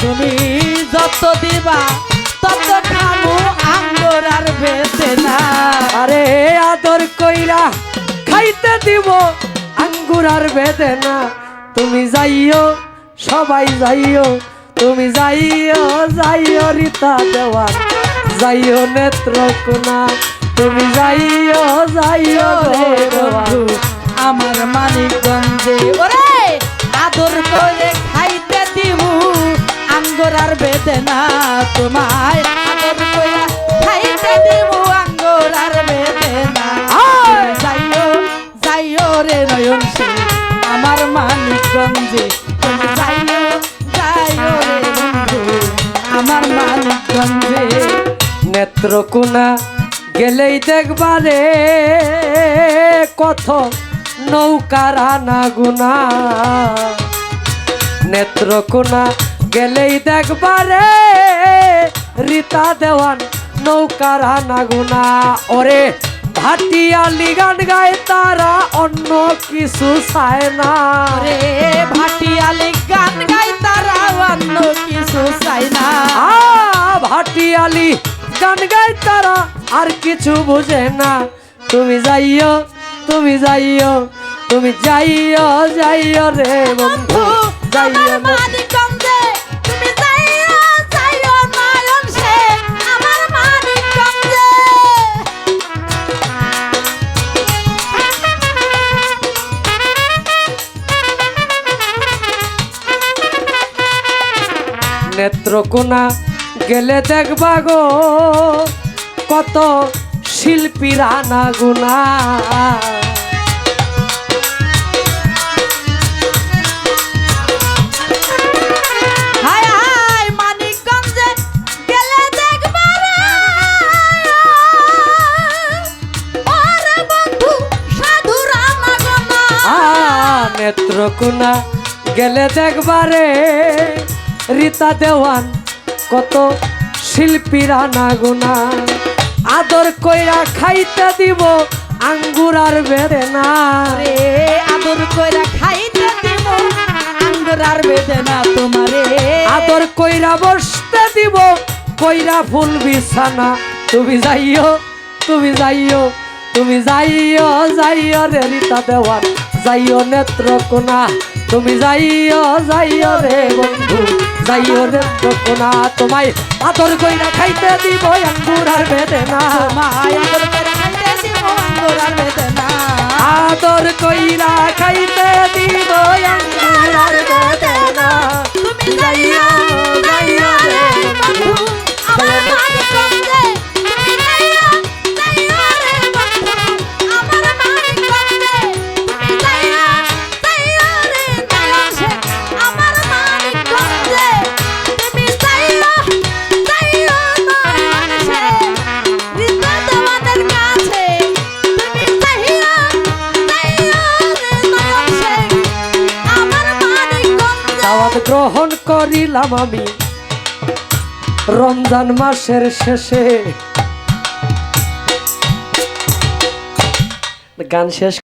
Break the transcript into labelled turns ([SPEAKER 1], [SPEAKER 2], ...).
[SPEAKER 1] তুমি যত দিবা, তত খাব আঙ্গর আর বেঁচে না
[SPEAKER 2] আরে আদর কইরা খাইতে দিব আঙ্গুর আর বেঁধে না তুমি যাইও, সবাই যাইও, তুমি যাইও যাইও রীতা দেওয়া যাইও নেত্রকোনা, তুমি
[SPEAKER 1] তোমায় আদর করে খাইতে দিব আঙ্গুর আর বেদনা। আয়! যাইও যাইও রে নয়ন সে আমার মানিকগঞ্জে। তুমি যাইও যাইও রে বন্ধু আমার মানিকগঞ্জে।
[SPEAKER 2] নেত্রকোনা গেলেই দেখবারে কত নৌকার আনা গুনা নেত্রকোনা গেলেই দেখবারে রীতা দেওয়ান নৌকার আনা গুনা। ওরে ভাটিয়ালি গান গায় তারা অন্য কিছু চায় না।
[SPEAKER 1] রে ভাটিয়ালি গান গাই তারা অন্য কিছু চাই না।
[SPEAKER 2] ভাটিয়ালি গান গায় তারা আর কিছু বুঝে না। তুমি যাইও তুমি যাইও তুমি যাইও যাইও রে বন্ধু
[SPEAKER 1] যাইও
[SPEAKER 2] নেত্রকোনা গেলে দেখবা গো কত শিল্পীরা না গুনা নেত্রকোনা গেলে দেখবারে রীতা দেওয়ান কত শিল্পীরা না গুনা আদর কইরা খাইতে দিব আঙ্গুর আর বেড়ে না
[SPEAKER 1] রে আদর কইরা খাইতে দিব আঙ্গুর আর বেদনা তোমারে। আদর
[SPEAKER 2] কইরা বসতে দিব কইরা ফুল বিছানা। তুমি যাইও তুমি যাইও তুমি যাইও যাইও রে রীতা দেওয়ান। যাইও নেত্রকোনা, তুমি যাইও যাইও রে বন্ধু, যাইও নেত্রকোনা, তোমায় আদর কইরা খাইতে দিব, আঙ্গুর আর বেদনা আদর কইরা খাইতে দিব, আঙ্গুর করিলাম আমি। রমজান মাসের শেষে। গান শেষ